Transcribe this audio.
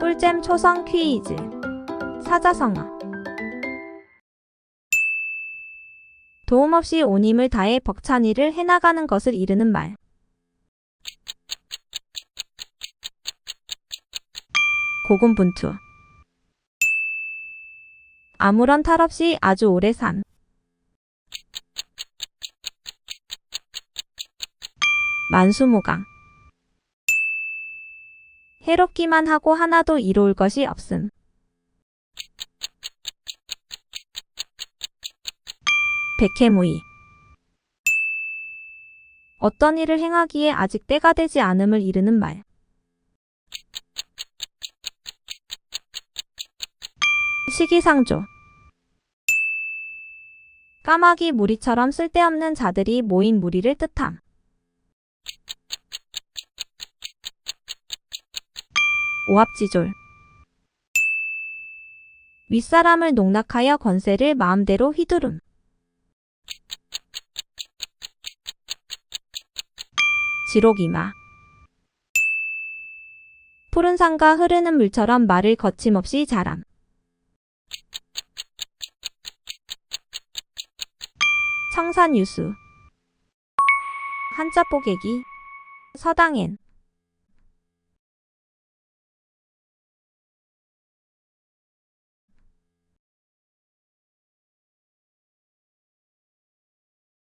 꿀잼 초성 퀴즈. 사자성어. 도움 없이 온 힘을 다해 벅찬 일을 해나가는 것을 이르는 말. 고군분투. 아무런 탈 없이 아주 오래 산 만수무강 해롭기만 하고 하나도 이로울 것이 없음. 백해무이 어떤 일을 행하기에 아직 때가 되지 않음을 이르는 말. 시기상조 까마귀 무리처럼 쓸데없는 자들이 모인 무리를 뜻함. 오합지졸. 윗사람을 농락하여 권세를 마음대로 휘두름. 지록이마. 푸른 산과 흐르는 물처럼 말을 거침없이 자람. 청산유수. 한자 뽀개기. 서당엔